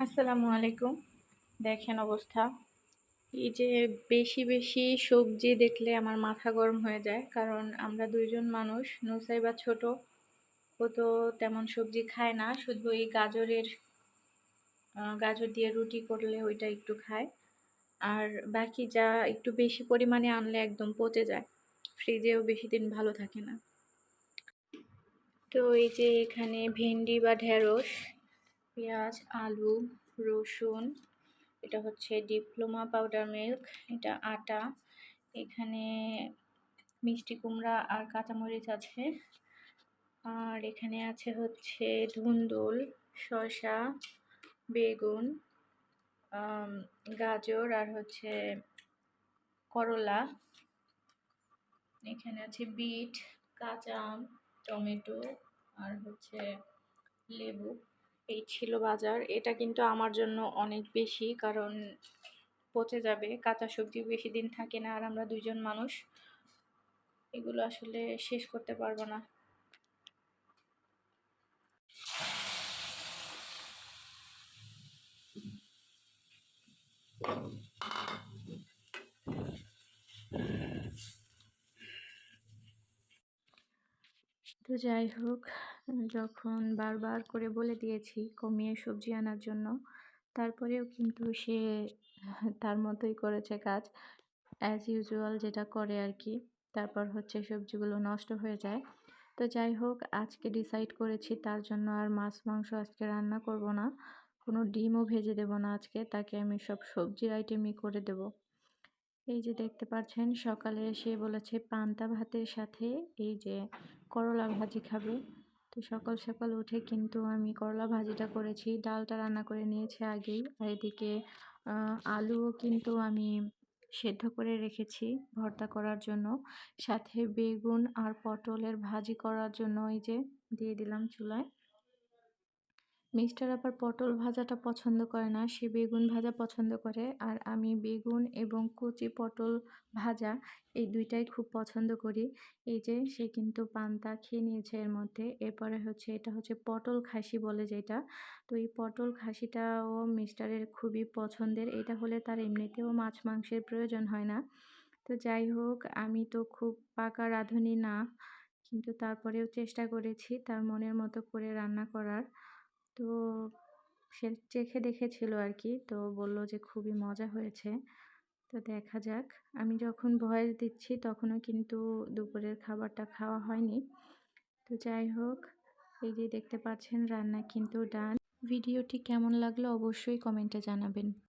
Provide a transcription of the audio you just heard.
আসসালামু আলাইকুম। দেখেন অবস্থা। এই যে বেশি বেশি সবজি দেখলে আমার মাথা গরম হয়ে যায়, কারণ আমরা দুইজন মানুষ নুসাইবা ছোট, ও তো তেমন সবজি খায় না, শুধু এই গাজরের গাজর দিয়ে রুটি করলে ওইটা একটু খায়। আর বাকি যা একটু বেশি পরিমাণে আনলে একদম পচে যায়, ফ্রিজেও বেশি দিন ভালো থাকে না। তো এই যে এখানে ভেন্ডি বা ঢেঁড়স পেঁয়াজ, আলু, রসুন, এটা হচ্ছে ডিপ্লোমা পাউডার মিল্ক, এটা আটা, এখানে মিষ্টি কুমড়া আর কাঁচামরিচ আছে। আর এখানে আছে হচ্ছে ধুন্দুল, শসা, বেগুন গাজর আর হচ্ছে করলা। এখানে আছে বিট, কাঁচা আম, টমেটো আর হচ্ছে লেবু। এই ছিল বাজার। এটা কিন্তু আমার জন্য অনেক বেশি, কারণ পচে যাবে, কাঁচা সবজি বেশি দিন থাকে না, আর আমরা দুইজন মানুষ। এগুলো আসলে শেষ করতে পারব না। তো যাই হোক যখন বারবার করে বলে দিয়েছি কমিয়ে সবজি আনার জন্য, তারপরেও কিন্তু সে তার মতোই করেছে কাজ। অ্যাজ ইউজুয়াল যেটা করে আর কি, তারপর হচ্ছে সবজিগুলো নষ্ট হয়ে যায়। তো যাই হোক, আজকে ডিসাইড করেছি তার জন্য আর মাছ, মাংস আজকে রান্না করব না। কোনো ডিমও ভেজে দেব না আজকে, তাকে আমি সব সবজির আইটেমই করে দেব। এই যে দেখতে পাচ্ছেন, সকালে এসে বলেছে পান্তা ভাতের সাথে এই যে করলা ভাজি খাবে। তো সকাল সকাল উঠে কিন্তু আমি করলা ভাজিটা করেছি, ডালটা রান্না করে নিয়েছি আগেই। আর এদিকে আলুও কিন্তু আমি সেদ্ধ করে রেখেছি ভর্তা করার জন্য। সাথে বেগুন আর পটলের ভাজি করার জন্য ওই যে দিয়ে দিলাম চুলায়। মিস্টার আবার পটল ভাজাটা পছন্দ করে না, সে বেগুন ভাজা পছন্দ করে। আর আমি বেগুন এবং কচি পটল ভাজা এই দুইটাই খুব পছন্দ করি। এই যে সে কিন্তু পান্তা খেয়ে নিয়েছে এর মধ্যে। এরপরে হচ্ছে, এটা হচ্ছে পটল খাসি বলে যেটা। তো এই পটল খাসিটাও মিস্টারের খুবই পছন্দের। এটা হলে তার এমনিতেও মাছ মাংসের প্রয়োজন হয় না। তো যাই হোক, আমি তো খুব পাকা রাঁধুনি না, কিন্তু তারপরেও চেষ্টা করেছি তার মনের মতো করে রান্না করার। তো সে চেখে দেখেছিল আর কি তো বলল যে খুবই মজা হয়েছে। তো দেখা যাক। আমি যখন ভয়েস দিচ্ছি তখনও কিন্তু দুপুরের খাবারটা খাওয়া হয়নি। তো যাই হোক, এই যে দেখতে পাচ্ছেন রান্না কিন্তু ডান। ভিডিওটি কেমন লাগল অবশ্যই কমেন্টে জানাবেন।